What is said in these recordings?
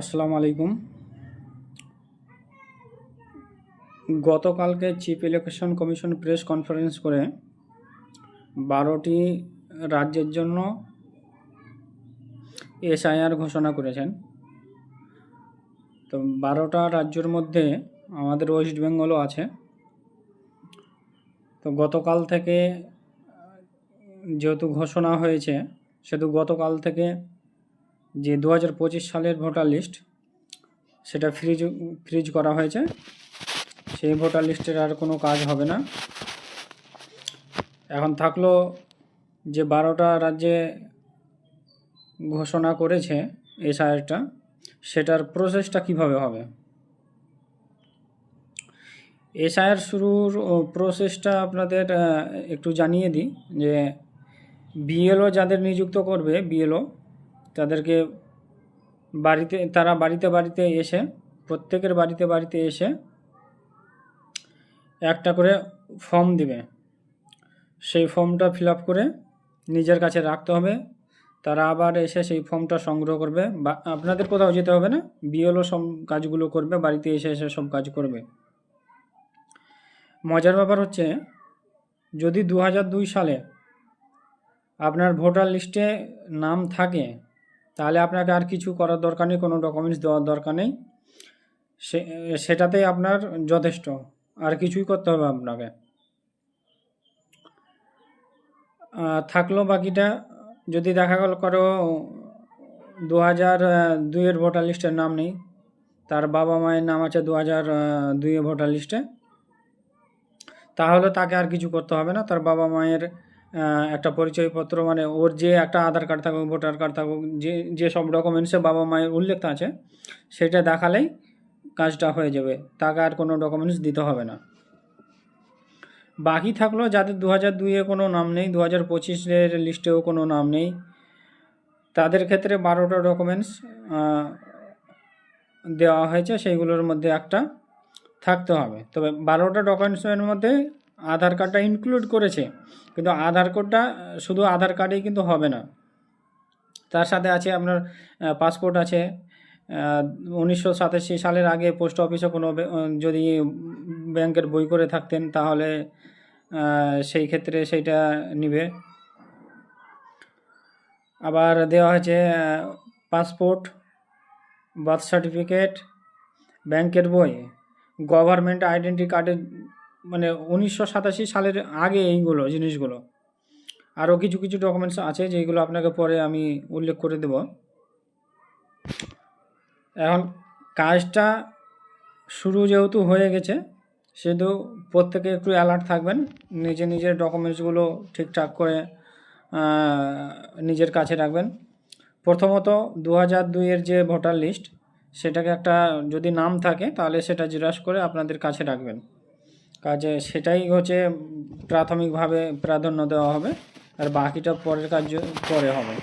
আসসালামু আলাইকুম। গতকালকে chief election commission press conference করে বারোটি রাজ্যের জন্য এসআইআর ঘোষণা করেছেন। তো বারোটা রাজ্যের মধ্যে আমাদের ওয়েস্ট বেঙ্গলও আছে। তো গতকাল থেকে যেহেতু ঘোষণা হয়েছে, সেহেতু গতকাল থেকে যে দু হাজার পঁচিশ সালের ভোটার লিস্ট, সেটা ফ্রিজ ফ্রিজ করা হয়েছে। সেই ভোটার লিস্টের আর কোনো কাজ হবে না। এখন থাকল যে বারোটা রাজ্যে ঘোষণা করেছে এসআইআরটা, সেটার প্রসেসটা কীভাবে হবে? এসআইআর শুরুর প্রসেসটা আপনাদের একটু জানিয়ে দিই যে বিএলও যাদের নিযুক্ত করবে, বিএলও তাদেরকে বাড়িতে, তারা বাড়িতে বাড়িতে এসে, প্রত্যেকের বাড়িতে বাড়িতে এসে একটা করে ফর্ম দিবে। সেই ফর্মটা ফিল করে নিজের কাছে রাখতে হবে। তারা আবার এসে সেই ফর্মটা সংগ্রহ করবে। বা, আপনাদের কোথাও যেতে হবে না। বিএলও সব কাজগুলো করবে, বাড়িতে এসে এসে সব কাজ করবে। মজার ব্যাপার হচ্ছে, যদি দু সালে আপনার ভোটার লিস্টে নাম থাকে তাহলে আপনাকে আর কিছু করার দরকার নেই, কোনো ডকুমেন্টস দেওয়ার দরকার নেই। সে, সেটাতেই আপনার যথেষ্ট, আর কিছুই করতে হবে আপনাকে। থাকল বাকিটা, যদি দেখা গেল করো দু হাজার দুইয়ের ভোটার লিস্টের নাম নেই, তার বাবা মায়ের নাম আছে দু হাজার দুইয়ে ভোটার লিস্টে তাহলে তাকে আর কিছু করতে হবে না, তার বাবা মায়ের একটা পরিচয়পত্র মানে ওর যে একটা আধার কার্ড থাকুক, ভোটার কার্ড থাকুক, যে যে সব ডকুমেন্টসে বাবা মায়ের উল্লেখ আছে, সেটা দেখালেই কাজটা হয়ে যাবে। তাকে আর কোনো ডকুমেন্টস দিতে হবে না। বাকি থাকল যাদের দু হাজার দুইয়ে কোনো নাম নেই দু হাজার পঁচিশের লিস্টেও কোনো নাম নেই, তাদের ক্ষেত্রে বারোটা ডকুমেন্টস দেওয়া হয়েছে, সেইগুলোর মধ্যে একটা থাকতে হবে। তবে বারোটা ডকুমেন্টসের মধ্যে আধার কার্ডটা ইনক্লুড করেছে। কিন্তু আধার কার্ডটা শুধু আধার কার্ডেই কিন্তু হবে না। তার সাথে আছে আপনার পাসপোর্ট আছে। উনিশশো সাতাশি সালের আগে পোস্ট অফিসে কোনো যদি ব্যাংকের বই করে থাকতেন, তাহলে সেই ক্ষেত্রে সেইটা নিবে। আবার দেওয়া হয়েছে পাসপোর্ট বার্থ সার্টিফিকেট ব্যাংকের বই গভর্নমেন্ট আইডেন্টি কার্ডের মানে উনিশশো সাতাশি সালের আগে এইগুলো, জিনিসগুলো। আরও কিছু কিছু ডকুমেন্টস আছে যেগুলো আপনাকে পরে আমি উল্লেখ করে দেব। এখন কাজটা শুরু যেহেতু হয়ে গেছে, সেহেতু প্রত্যেকে একটু অ্যালার্ট থাকবেন। নিজে নিজের ডকুমেন্টসগুলো ঠিকঠাক করে নিজের কাছে রাখবেন। প্রথমত দু হাজার দুইয়ের যে ভোটার লিস্ট সেটাকে একটা যদি নাম থাকে, তাহলে সেটা জিজ্ঞাসা করে আপনাদের কাছে রাখবেন। কাজে সেটাই হচ্ছে প্রাথমিকভাবে প্রাধান্য দেওয়া হবে আর বাকিটা পরের কাজ পরে হবে।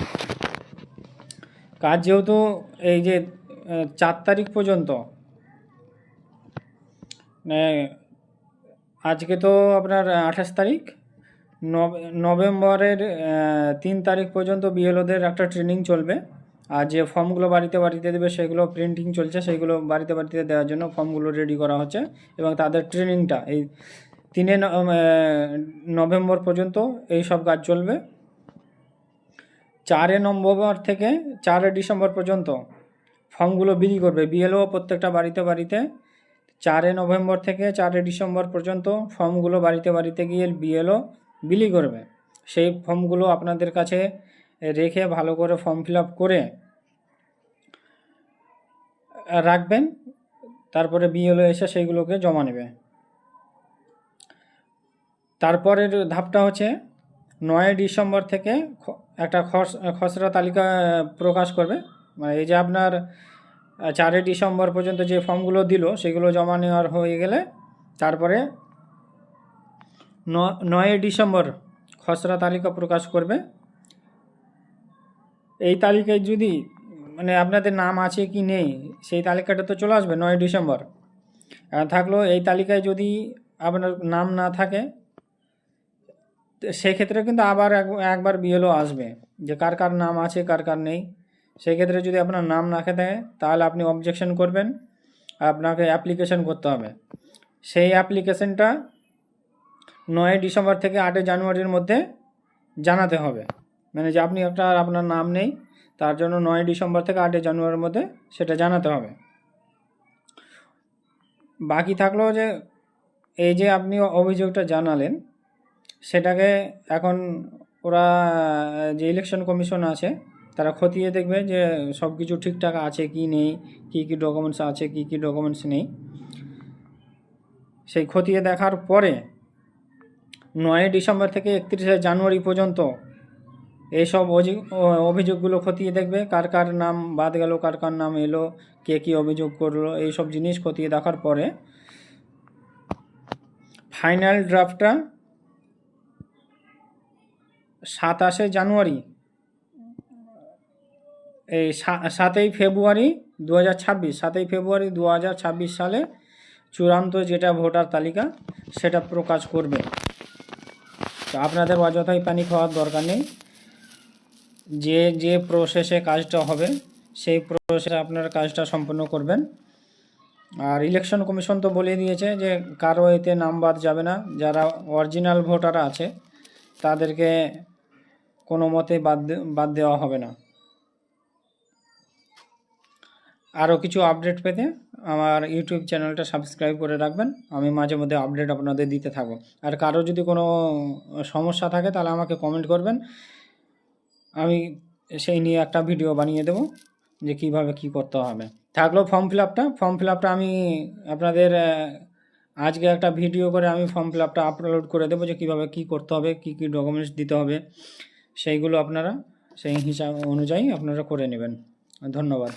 কাজ যেহেতু এই যে চার তারিখ পর্যন্ত মানে আজকে তো আপনার আঠাশ তারিখ নভ- নভেম্বরের তিন তারিখ পর্যন্ত বিএলওদের একটা ট্রেনিং চলবে। আর যে ফর্মগুলো বাড়িতে বাড়িতে দেবে, সেগুলো প্রিন্টিং চলছে, সেগুলো বাড়িতে বাড়িতে দেওয়ার জন্য ফর্মগুলো রেডি করা হচ্ছে। এবং তাদের ট্রেনিংটা এই তিনে নভেম্বর পর্যন্ত এই সব কাজ চলবে। চারে নভেম্বর থেকে চারে ডিসেম্বর পর্যন্ত ফর্মগুলো বিলি করবে। বিএলও প্রত্যেকটা বাড়িতে বাড়িতে চারে নভেম্বর থেকে চারে ডিসেম্বর পর্যন্ত ফর্মগুলো বাড়িতে বাড়িতে গিয়ে বিএলও বিলি করবে। সেই ফর্মগুলো আপনাদের কাছে রেখে ভালো করে ফর্ম ফিল করে রাখবেন। তারপরে বিএলও এসে সেইগুলোকে জমা নেবে। তারপরের ধাপটা হচ্ছে নয় ডিসেম্বর থেকে একটা খস- খসড়া তালিকা প্রকাশ করবে। মানে এই যে আপনার চারই ডিসেম্বর পর্যন্ত যে ফর্মগুলো দিল, সেগুলো জমা নেওয়ার হয়ে গেলে তারপরে ন- নয়ই ডিসেম্বর খসড়া তালিকা প্রকাশ করবে। এই তালিকায় যদি মানে আপনাদের নাম আছে কি নেই, সেই তালিকাটা তো চলে আসবে নয় ডিসেম্বর। থাকল এই তালিকায় যদি আপনার নাম না থাকে সেক্ষেত্রে কিন্তু আবার এক- একবার বিএলও আসবে যে কার কার নাম আছে, কার কার নেই। সেই ক্ষেত্রে যদি আপনার নাম না থাকে, তাহলে আপনি অবজেকশন করবেন, আপনাকে অ্যাপ্লিকেশন করতে হবে। সেই অ্যাপ্লিকেশনটা নয় ডিসেম্বর থেকে আটই জানুয়ারির মধ্যে জানাতে হবে। মানে যে আপনি একটা আপনার নাম নেই, তার জন্য নয় ডিসেম্বর থেকে আটই জানুয়ারির মধ্যে সেটা জানাতে হবে। বাকি থাকল যে, এই যে আপনি অভিযোগটা জানালেন, সেটাকে এখন ওরা, যে ইলেকশন কমিশন আছে, তারা খতিয়ে দেখবে যে সব কিছু ঠিকঠাক আছে কি নেই, কি কি ডকুমেন্টস আছে, কি কি ডকুমেন্টস নেই। সেই খতিয়ে দেখার পরে নয় ডিসেম্বর থেকে একত্রিশে জানুয়ারি পর্যন্ত এইসব অভিযোগগুলো খতিয়ে দেখবে। কার কার নাম বাদ গেল, কার কার নাম এলো, কে কী অভিযোগ করল, এইসব জিনিস খতিয়ে দেখার পরে ফাইনাল ড্রাফটটা সাতাশে জানুয়ারি। এই সাতই ফেব্রুয়ারি দু হাজার ছাব্বিশ, সাতই ফেব্রুয়ারি দু হাজার ছাব্বিশ সালে চূড়ান্ত যেটা ভোটার তালিকা, সেটা প্রকাশ করবে। তো আপনাদের অযথাই পানি খাওয়ার দরকার নেই। যে যে প্রসেসে কাজটা হবে, সেই প্রসেসে আপনার কাজটা সম্পন্ন করবেন। আর ইলেকশন কমিশন তো বলে দিয়েছে যে, কারও এতে নাম বাদ যাবে না। যারা অরিজিনাল ভোটার আছে, তাদেরকে কোনো মতে বাদ বাদ দেওয়া হবে না। আরও কিছু আপডেট পেতে আমার ইউটিউব চ্যানেলটা সাবস্ক্রাইব করে রাখবেন। আমি মাঝে মধ্যে আপডেট আপনাদের দিতে থাকব। আর কারও যদি কোনো সমস্যা থাকে, তাহলে আমাকে কমেন্ট করবেন। আমি সেই নিয়ে একটা ভিডিও বানিয়ে দেবো যে কীভাবে কি করতে হবে। থাকল ফর্ম ফিল আপটা ফর্ম ফিল আপটা আমি আপনাদের আজকে একটা ভিডিও করে আমি ফর্ম ফিল আপটা আপলোড করে দেবো যে কীভাবে কি করতে হবে, কি কি ডকুমেন্টস দিতে হবে, সেইগুলো আপনারা সেই হিসাব অনুযায়ী আপনারা করে নেবেন। ধন্যবাদ।